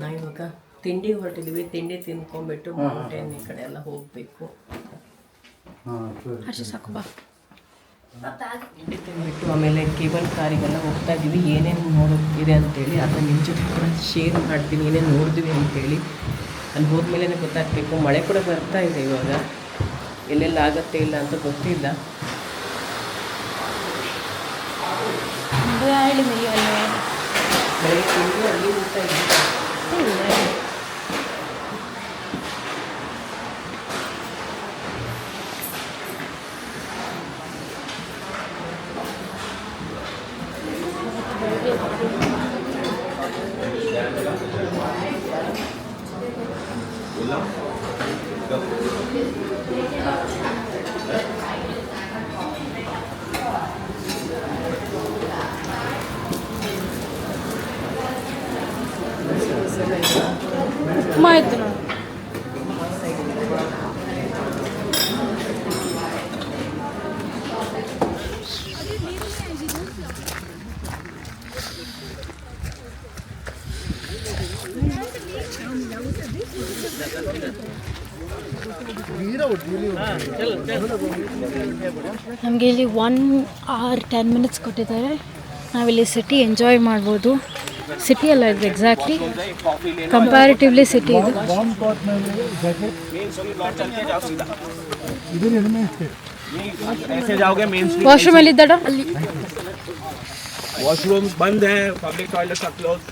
ನಾವು ಇವಾಗ ತಿಂಡಿ ಹೊರಟಿದೀವಿ ತಿಂಡಿ ತಿನ್ಕೊಂಡ್ಬಿಟ್ಟು ಮೌಂಟೇನ್ ಈ ಕಡೆ ಎಲ್ಲ ಹೋಗಬೇಕು. ಅಷ್ಟೇ ಸಾಕು ಬಾ. ತಿಂಡಿ ತಿನ್ಬಿಟ್ಟು ಆಮೇಲೆ ಕೇಬಲ್ ಕಾರಿಗೆಲ್ಲ ಹೋಗ್ತಾ ಇದ್ದೀವಿ ಏನೇನು ನೋಡೋದಿದೆ ಅಂತೇಳಿ ಅದನ್ನ ನಿಮ್ಮ ಜೊತೆ ಕೂಡ ಶೇರ್ ಮಾಡ್ತೀನಿ ಏನೇನು ನೋಡಿದ್ವಿ ಅಂತೇಳಿ. ಅಲ್ಲಿ ಹೋದ್ಮೇಲೆ ಗೊತ್ತಾಗಬೇಕು ಮಳೆ ಕೂಡ ಬರ್ತಾ ಇದೆ ಇವಾಗ. ಎಲ್ಲೆಲ್ಲ ಆಗತ್ತೆ ಇಲ್ಲ ಅಂತ ಗೊತ್ತಿಲ್ಲ. ಹೇಳಿ ಹೋಗ್ತಾ ಇದ್ದೀವಿ ಅಲ್ಲಿ ಊಟ ಇದೆ ನೋಡಿ ನಮಗೆ ಇಲ್ಲಿ ಒನ್ ಆರ್ ಟೆನ್ ಮಿನಿಟ್ಸ್ ಕೊಟ್ಟಿದ್ದಾರೆ. ನಾವಿಲ್ಲಿ ಸಿಟಿ ಎಂಜಾಯ್ ಮಾಡ್ಬೋದು. ಸಿಟಿ ಅಲ್ಲ ಇದು ಎಕ್ಸಾಕ್ಟ್ಲಿ ಕಂಪ್ಯಾರಿಟಿವ್ಲಿ ಸಿಟಿ ಇದು ವಾಶ್ರೂಮ್ ಎಲ್ಲಿದ್ದಾಡ ಅಲ್ಲಿ ವಾಶ್ರೂಮ್ಸ್ ಬಂದ್ public toilets close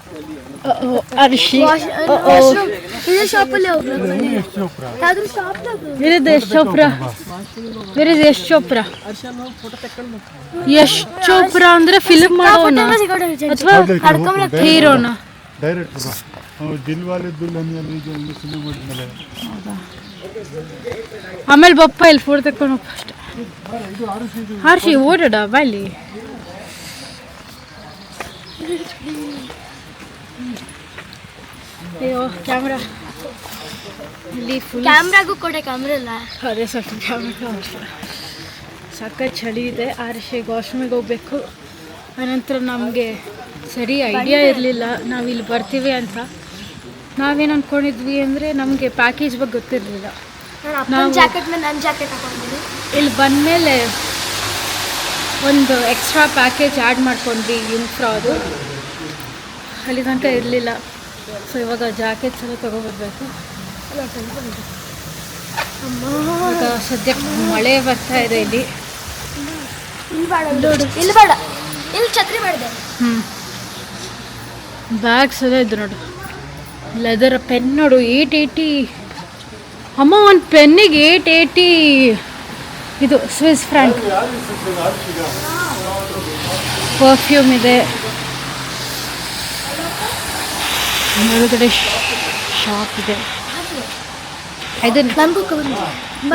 Yash Chopra? ಇರಿದು ಯಶ್ ಚೋಪ್ರಾ? ಯಶ್ ಚೋಪ್ರಾ? ಅಂದ್ರೆ ಫಿಲ್ಮ್ ಮಾಡೋನ ಅಥವಾ ಹೀರೋನ? ಆಮೇಲೆ ಬಪ್ಪ ಇಲ್ಲಿ ಫೋಟೋ ತಕೊಂಡು ಫಸ್ಟ್ ಹರ್ಷಿ ಓಡಾಡ ಬಲ್ಲಿ ಅಯ್ಯೋ ಕ್ಯಾಮ್ರಾ ಇಲ್ಲಿ ಫುಲ್ ಕ್ಯಾಮ್ರಾಗೂ ಕೊಡೆ ಕ್ಯಾಮ್ರಾ ಇಲ್ಲ. ಅದೇ ಸ್ವಲ್ಪ ಕ್ಯಾಮ್ರಾ ಸಖತ್ ಚಳಿ ಇದೆ ಆರ್ಶಿಗೆ ವಾಶ್ರೂಮಿಗೆ ಹೋಗ್ಬೇಕು. ಅನಂತರ ನಮಗೆ ಸರಿ ಐಡಿಯಾ ಇರಲಿಲ್ಲ ನಾವು ಇಲ್ಲಿ ಬರ್ತೀವಿ ಅಂತ. ನಾವೇನು ಅಂದ್ಕೊಂಡಿದ್ವಿ ಅಂದರೆ ನಮಗೆ ಪ್ಯಾಕೇಜ್ ಬಗ್ಗೆ ಗೊತ್ತಿರಲಿಲ್ಲ. ನಾವು ಜಾಕೆಟ್ ಮೇಲೆ ನನ್ನ ಜಾಕೆಟ್ ಇಲ್ಲಿ ಬಂದಮೇಲೆ ಒಂದು ಎಕ್ಸ್ಟ್ರಾ ಪ್ಯಾಕೇಜ್ ಆ್ಯಡ್ ಮಾಡ್ಕೊಂಡ್ವಿ ಇನ್ಫ್ರಾದು ಅಲ್ಲಿ ತನಕ ಇರಲಿಲ್ಲ. ಸೊ ಇವಾಗ ಜಾಕೆಟ್ಸ್ ಎಲ್ಲ ತೊಗೊಬರ್ಬೇಕು ಇವಾಗ ಸದ್ಯಕ್ಕೆ ಮಳೆ ಬರ್ತಾ ಇದೆ ಇಲ್ಲಿ. ಇಲ್ಲಿ ಬೇಡ ನೋಡು. ಇಲ್ಲಿ ಬೇಡ ಛತ್ರಿ ಮಾಡಿದೆ. ಹ್ಞೂ ಬ್ಯಾಗ್ಸ್ ಎಲ್ಲ ಇದ್ದು ನೋಡು. ಲೆದರ್ ಪೆನ್ ನೋಡು ಏಯ್ಟ್ ಏಯ್ಟಿ ಅಮ್ಮ ಒಂದು ಪೆನ್ನಿಗೆ ಏಯ್ಟ್ ಏಯ್ಟಿ ಇದು ಸ್ವಿಸ್ ಫ್ರಾಂಕ್ ಪರ್ಫ್ಯೂಮ್ ಇದೆ. ಒಳಗಡೆ ಶಾಪ್ ಇದೆ.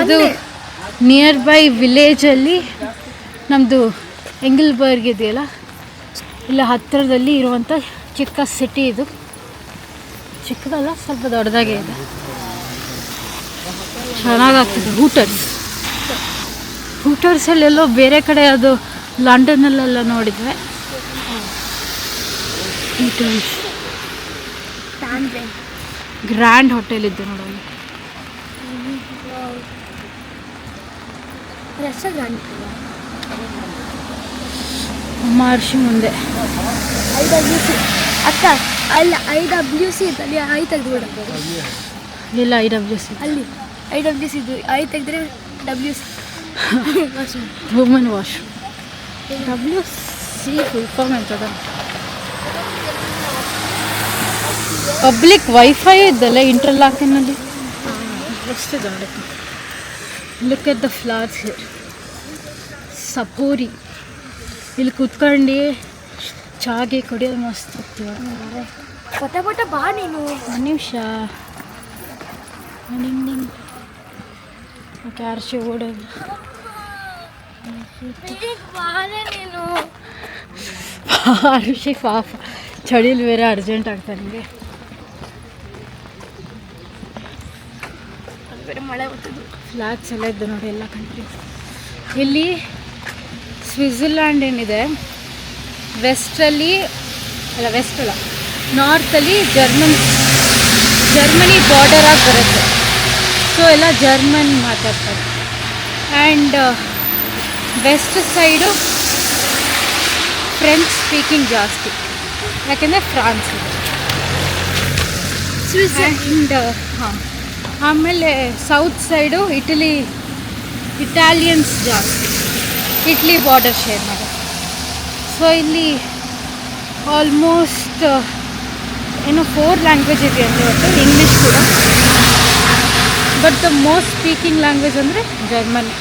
ಇದು ನಿಯರ್ ಬೈ ವಿಲೇಜಲ್ಲಿ ನಮ್ಮದು ಎಂಗಲ್ಬರ್ಗ್ ಇದೆಯಲ್ಲ? ಇಲ್ಲ ಹತ್ತಿರದಲ್ಲಿ ಇರುವಂಥ ಚಿಕ್ಕ ಸಿಟಿ ಇದು. ಚಿಕ್ಕದಲ್ಲ ಸ್ವಲ್ಪ ದೊಡ್ಡದಾಗೆ ಇದೆ. ಚೆನ್ನಾಗಾಗ್ತದೆ. ಹೂಟರ್ಸ್ ಹೂಟರ್ಸಲ್ಲೆಲ್ಲೋ ಬೇರೆ ಕಡೆ ಅದು ಲಂಡನ್ನಲ್ಲೆಲ್ಲ ನೋಡಿದ್ವಿ ಹೂಟರ್ಸ್ ಗ್ರ್ಯಾಂಡ್ ಹೋಟೆಲ್ ಇದೆ ನೋಡೋದು ರೆಸ್ಟೋರೆಂಟ್ ಮಹರ್ಷಿ ಮುಂದೆ. I W C. ಅಕ್ಕ ಅಲ್ಲ ಐ ಡಬ್ಲ್ಯೂ ಸಿ ಅಲ್ಲಿ ಐ ತೆಗೆದುಬಿಡ ಇಲ್ಲ ಐ ಡಬ್ಲ್ಯೂ ಸಿ ಅಲ್ಲಿ ಐ ಡಬ್ಲ್ಯೂ ಸಿ ಇದು ಐ ತೆಗೆದ್ರೆ W C. Woman wash W C full form ಅಂತದ ಪಬ್ಲಿಕ್ ವೈಫೈ ಇದ್ದಲ್ಲ ಇಂಟರ್ಲಾಕಿನಲ್ಲಿ ಎಷ್ಟು ದೊಡ್ಡ look at the flowers here ಸಪೋರಿ ಇಲ್ಲಿ ಕುತ್ಕೊಂಡು ಚಾಗೆ ಕುಡಿಯೋದು ಮಸ್ತ್ ಇರ್ತೀವ ಪಟ ಪಟ ಬಾ ನೀನು. ಒಂದು ನಿಮಿಷ. ಓಕೆ ಆರ್ಶಿ ಓಡೋದು. ಆರುಷಿ ಪಾಪ ಚಳಿಲಿ ಬೇರೆ ಅರ್ಜೆಂಟ್ ಆಗ್ತಾ ಬೇರೆ ಮಳೆ ಬರ್ತಿದ್ದು ಫ್ಲಾಗ್ಸ್ ಎಲ್ಲ ಇದ್ದು ನೋಡಿ ಎಲ್ಲ ಕಂಟ್ರೀಸ್ ಇಲ್ಲಿ ಸ್ವಿಟ್ಜರ್ಲ್ಯಾಂಡ್ ಏನಿದೆ? ವೆಸ್ಟಲ್ಲಿ ಅಲ್ಲ ವೆಸ್ಟ್ ಅಲ್ಲ. ನಾರ್ತಲ್ಲಿ ಜರ್ಮನ್ ಜರ್ಮನಿ ಬಾರ್ಡರ್ ಆಗಿ ಬರುತ್ತೆ. ಸೊ ಎಲ್ಲ ಜರ್ಮನ್ ಮಾತಾಡ್ತಾರೆ. And west side French speaking ಜಾಸ್ತಿ. ಯಾಕೆಂದರೆ ಫ್ರಾನ್ಸ್ ಇದೆ ಆ್ಯಂಡ್ ಹಾಂ. ಆಮೇಲೆ ಸೌತ್ ಸೈಡು ಇಟಲಿ ಇಟಾಲಿಯನ್ಸ್ ಜಾಸ್ತಿ. ಇಟ್ಲಿ ಬಾರ್ಡರ್ ಶೇರ್ ಮಾಡೋದು. ಸೊ ಇಲ್ಲಿ ಆಲ್ಮೋಸ್ಟ್ ಏನು ಫೋರ್ ಲ್ಯಾಂಗ್ವೇಜ್ ಇದೆ ಅಂತ ಇವತ್ತು ಇಂಗ್ಲೀಷ್ ಕೂಡ. But the most speaking language ಅಂದರೆ ಜರ್ಮನ್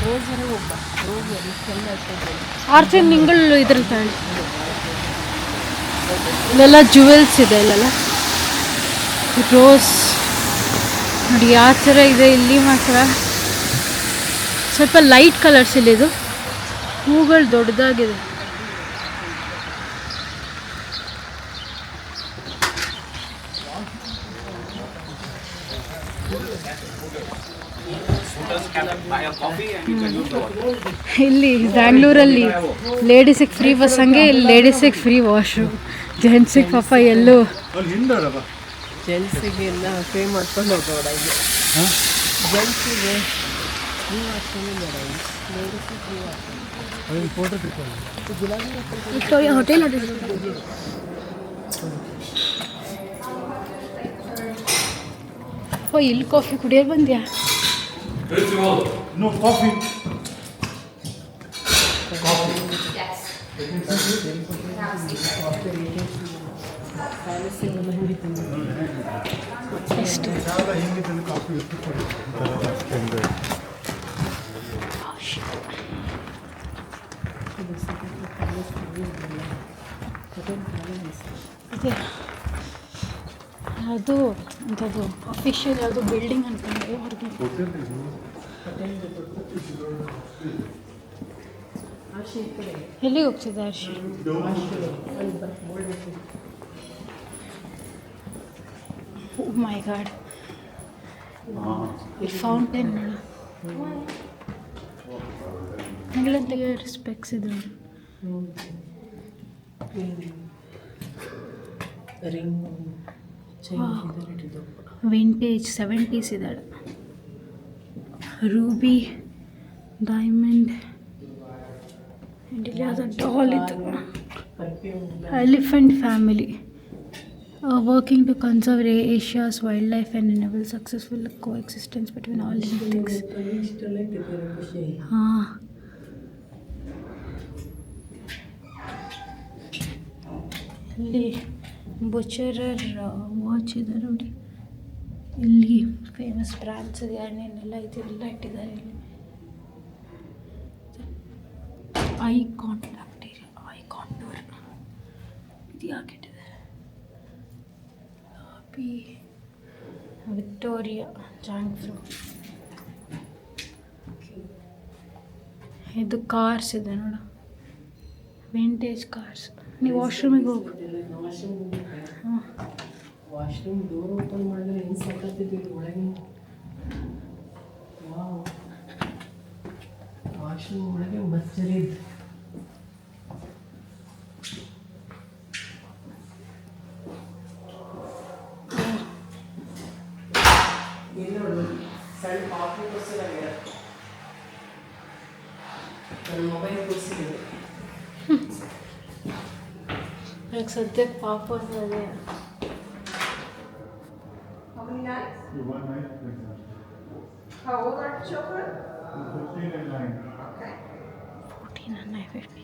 ಆ ರೋಡ್ ವರೆಗೆ ಹೋಗ್ಬಾ ರೋಡ್ ಅಲ್ಲಿ ಚೆಂದ ಆಗ್ತದೆ ಆರ್ಚೆ ನಿಂಗಳು ಇದ್ರ ತಾಳೆ ಇಲ್ಲೆಲ್ಲ ಜುವೆಲ್ಸ್ ಇದೆ ಇಲ್ಲೆಲ್ಲ ರೋಸ್ ನೋಡಿ ಯಾವ ಥರ ಇದೆ ಇಲ್ಲಿ ಮಾತ್ರ. ಸ್ವಲ್ಪ ಲೈಟ್ ಕಲರ್ಸ್ ಇಲ್ಲಿದು ಹೂಗಳು ದೊಡ್ಡದಾಗಿದೆ. ಇಲ್ಲಿ ಬ್ಯಾಂಗ್ಳೂರಲ್ಲಿ ಲೇಡೀಸಿಗೆ ಫ್ರೀ ಬಸ್ ಹಂಗೆ ಇಲ್ಲಿ ಲೇಡೀಸಿಗೆ ಫ್ರೀ ವಾಶ್ರೂಮ್ ಜೆಂಟ್ಸಿಗೆ ಪಾಪ ಎಲ್ಲೂ. ಜೆಂಟ್ಸಿಗೆ ಎಲ್ಲ ಫ್ರೀ ಮಾಡ್ಕೊಂಡು ಇಲ್ಲಿ. ಜೆಂಟ್ಸಿಗೆ ಫ್ರೀ ವಾಶ್ರೂಮ್ ಬೇಡ ಲೇಡೀಸಿಗೆ ಫ್ರೀ ವಾಶ್ರೂಮ್ ಹೋಟೆಲ್ ಓ ಇಲ್ಲಿ ಕಾಫಿ ಕುಡಿಯೋದು ಬಂದ್ಯಾ? ನೋ ಕಾಫಿ ಸಾಲ ಹಿಂಗಿದ್ದಲ್ಲಿ ಕಾಫಿ ಎಷ್ಟು ಕೊಡಿ ಒಂಥರ ಇದೆ ಅದು ಅಂಥದ್ದು ಅಫಿಷಿಯಲ್ ಯಾವುದು ಬಿಲ್ಡಿಂಗ್ ಅನ್ಕೊಂಡ್ರೆ ಹೊರಗೆ ಎಲ್ಲಿಗೆ ಹೋಗ್ತಿದ್ದೆ ಹರ್ಷಿ ಮೈ ಗಾಡ್ ಫೌಂಟೇನ್ ನನಗಳಂತ ಸ್ಪೆಕ್ಸ್ ಇದೆ ರಿಂಗ್ ಚೈನ್ ಇದೆಲ್ಲ ಇಟ್ಟಿದ್ದು ವಿಂಟೇಜ್ ಸೆವೆಂಟೀಸ್ ಇದ್ದಾಳೆ. ರೂಬಿ ಡೈಮಂಡ್ ಯಾವುದೋ ಡಾಲ್ ಇತ್ತು. Elephant family working to conserve Asia's wildlife and enable successful coexistence between all things ಹಾಂ ಇಲ್ಲಿ ಬುಚರರ್ ವಾಚ್ ಇದೆ ನೋಡಿ ಇಲ್ಲಿ ಫೇಮಸ್ ಬ್ರ್ಯಾಂಡ್ಸ್ ಇದೆ ಏನೇನೆಲ್ಲ ಇದೆ ಎಲ್ಲ ಇಟ್ಟಿದ್ದಾರೆ ಇಲ್ಲಿ. ಐ ಕಾಂಟ್ಯಾಕ್ಟ್ ಐ ಕಾಂಟೂರ್ ಇದು ಯಾಕೆ ಇಟ್ಟಿದ್ದಾರೆ? ಪಿ. Victoria Jungfrau. ಇದು ಕಾರ್ಸ್ ಇದೆ ನೋಡು. ವಿಂಟೇಜ್ ಕಾರ್ಸ್ ನೀವು ವಾಶ್ರೂಮಿಗೆ ಹೋಗಿ. ವಾಶ್ರೂಮ್ ಡೋರ್ ಓಪನ್ ಮಾಡಿದ್ರೆ ಏನು ಇದು ಒಳಗೆ. ವಾವ್ ವಾಶ್ರೂಮ್ ಒಳಗೆ ಮಸ್ಜರಿದ್ ನನಗೆ ಸದ್ಯಕ್ಕೆ ಪಾಪ ಅದೇ You want night? How old are the children? Fifteen and nine. Okay. Fourteen nine fifty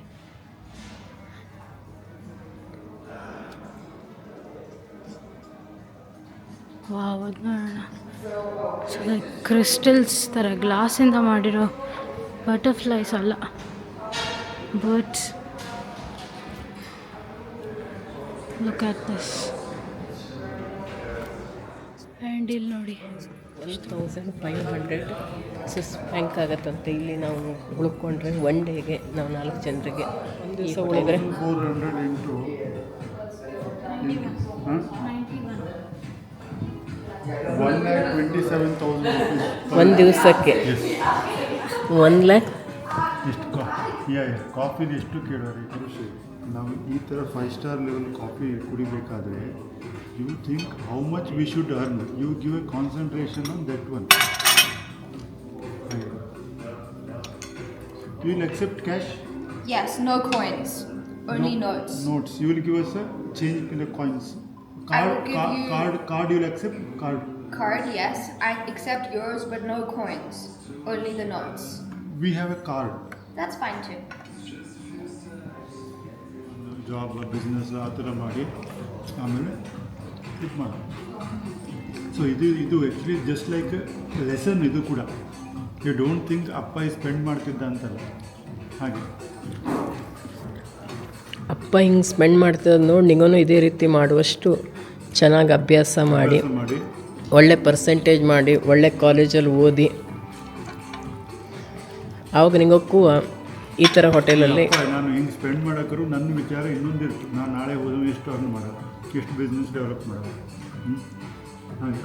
wow ಅದು ನೋಡೋಣ ಸೊ ಲೈಕ್ ಕ್ರಿಸ್ಟಲ್ಸ್ ಥರ ಗ್ಲಾಸಿಂದ ಮಾಡಿರೋ ಬಟರ್ಫ್ಲೈಸ್ ಅಲ್ಲ birds look at this and ಇಲ್ಲಿ ನೋಡಿ. One thousand five hundred Swiss bank ಆಗತ್ತಂತೆ. ಇಲ್ಲಿ ನಾವು ಉಳ್ಕೊಂಡ್ರೆ one ಡೇಗೆ ನಾವು ನಾಲ್ಕು ಜನರಿಗೆ ಒಂದು ದಿವಸ ಉಳಿದ್ರೆ ಒಂದು ದಿವಸಕ್ಕೆ ಒನ್ ಲ್ಯಾಕ್ ಎಷ್ಟು ಕಾ ಯಾ ಎಷ್ಟು ಕೇಳೋರಿ ನಾವು ಈ ಥರ five star level coffee ಕುಡಿಬೇಕಾದ್ರೆ you think how much we should earn you give a concentration on that one you will accept cash Yes, no coins, only notes. notes you will give us a change in the coins I card will give card, you- card card you will accept card Card, yes, I accept yours, but no coins, only the notes. we have a card That's fine too. Job business ಆ ಥರ ಮಾಡಿ ಆಮೇಲೆ ಇದು ಮಾಡಿ. So ಇದು ಇದು actually just like lesson ಇದು ಕೂಡ. ಯು ಡೋಂಟ್ ಥಿಂಕ್ ಅಪ್ಪ ಈ ಸ್ಪೆಂಡ್ ಮಾಡ್ತಿದ್ದ ಅಂತಲ್ಲ. ಹಾಗೆ. ಅಪ್ಪ ಹಿಂಗೆ ಸ್ಪೆಂಡ್ ಮಾಡ್ತಿರೋದು ನೋಡಿ ನಿಂಗೂ ಇದೇ ರೀತಿ ಮಾಡುವಷ್ಟು ಚೆನ್ನಾಗಿ ಅಭ್ಯಾಸ ಮಾಡಿ ಮಾಡಿ. ಒಳ್ಳೆ ಪರ್ಸೆಂಟೇಜ್ ಮಾಡಿ ಒಳ್ಳೆ ಕಾಲೇಜಲ್ಲಿ ಓದಿ. ಆವಾಗ ನಿಂಗಕ್ಕೂ ಈ ಥರ ಹೋಟೆಲಲ್ಲಿ ನಾನು ಹಿಂಗೆ ಸ್ಪೆಂಡ್ ಮಾಡೋಕ್ಕರು ನನ್ನ ವಿಚಾರ ಇನ್ನೊಂದಿರ್ತು ನಾನು ನಾಳೆ ಹೋದವ ಎಷ್ಟು ಅರ್ನ್ ಮಾಡೋದು? ಎಷ್ಟು ಬಿಸ್ನೆಸ್ ಡೆವಲಪ್ ಮಾಡೋದು?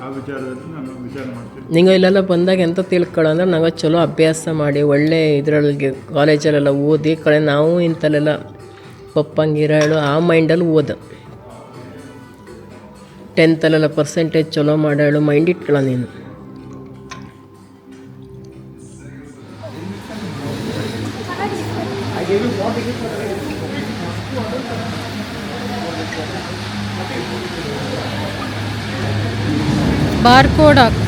ಆ ವಿಚಾರದಲ್ಲಿ ನಾನು ವಿಚಾರ ಮಾಡ್ತೀನಿ. ನಿಂಗೆ ಇಲ್ಲೆಲ್ಲ ಬಂದಾಗ ಎಂತ ತಿಳ್ಕೊಳ್ಳೋ? ಅಂದ್ರೆ ನಾವು ಚಲೋ ಅಭ್ಯಾಸ ಮಾಡಿ ಒಳ್ಳೆ ಇದರೊಳಗೆ ಕಾಲೇಜಲ್ಲೆಲ್ಲ ಓದಿ ಕಡೆ ನಾವು ಇಂಥಲ್ಲೆಲ್ಲ ಪಪ್ಪಂಗಿರ ಹೇಳು ಆ ಮೈಂಡಲ್ಲಿ ಓದ. ಟೆಂತಲ್ಲೆಲ್ಲ ಪರ್ಸೆಂಟೇಜ್ ಚಲೋ ಮಾಡಾಳು ಮೈಂಡ್ ಇಟ್ಕೊಳ್ಳೋ ನೀನು. ಬಾರ್ ಕೋಡ್ ಹಾಕು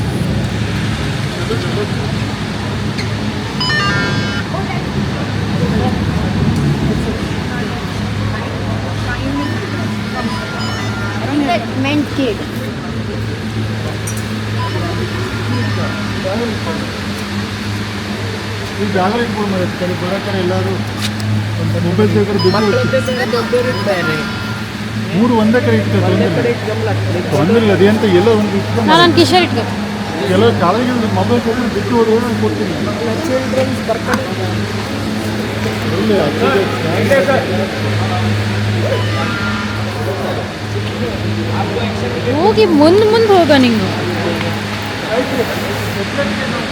ಮೆಂಟ್ ಕೇಕ್ ಈ ಜಾಗ ಇಟ್ಕೊಂಡು ಮಾಡಿ ಕಡೆ ಎಲ್ಲರೂ ಮೊಬೈಲ್ ತೆಗೆದ್ರೆ ಬಿಟ್ಟು ಮೂರು ಒಂದೇ ಕಡೆ ಇಟ್ತಾರೆ ತೊಂದರೆ ಇಲ್ಲ. ಅದೇಂತ ಎಲ್ಲೋ ಒಂದು ನಾನು ನನ್ನ ಕಿಶೋರ್ ಇಟ್ಕೊ. ಕೆಲವು ಕಾಲೇಜಲ್ಲಿ ಮೊಬೈಲ್ ತೆಗೆದ್ರೆ ಬಿಟ್ಟು ಹೋದ್ರೆ ನಾನು ಕೊಡ್ತೀನಿ? ಹೋಗಿ ಮುಂದೆ ಮುಂದೆ ಹೋಗೋ ನಿಂಗೆ.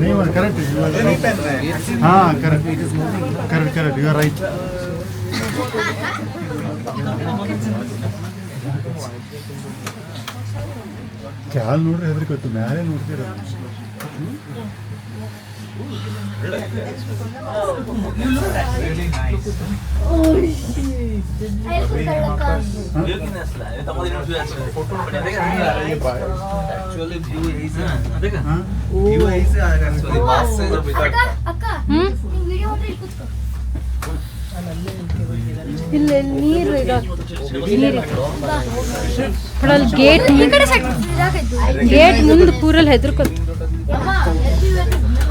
नहीं हुआ करेक्ट हाँ correct correct correct you are right ಕಾಲ್ ನೋಡ್ರಿ ಹೆದರ್ಕೊತ್ತು ಮ್ಯಾಲೆ ನೋಡ್ತೀರ ಹಾಂ ಅಕ್ಕ ಹ್ಮ್ ನಿಂಗ್ ವಿಡಿಯೋ ಮಾತ್ರ ಇಲ್ಲಿ ಕೂತ್ಕೋ ಇಲ್ಲ ನೀರು ನೀರು ಅಲ್ಲಿ ಗೇಟ್ ಈ ಕಡೆ ಸೈಡ್ ಇದಾಗೈತು ಗೇಟ್ ಮುಂದೆ ಕೂರಲ್ಲಿ ಹೆದರ್ಕೊತ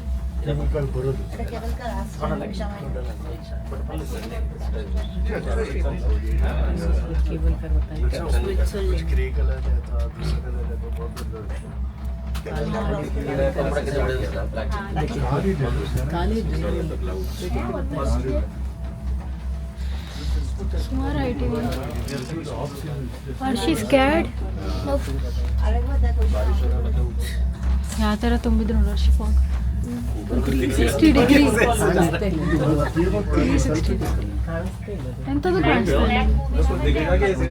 ಕೆಮಿಕಲ್ ಬರೋದು ಕೇಬಲ್ ಕರ್ ಬರ್ತಾ ಇದೆ. ग्रे कलर है था दूसरा कलर है तो बहुत बदल ಖಾಲಿ ಇದೆ. ಸುಮಾರು ಐಟಿ ಆರ್ ಶಿ ಸ್ಕ್ಯಾಡ್ ಯಾವ ಥರ ತುಂಬಿದ್ರು ನೋಡಿ ಹರ್ಷಿ ಫಾಗ್ ಸಿಕ್ಸ್ಟಿ ಡಿಗ್ರಿ ಕಾಣಿಸ್ತಾ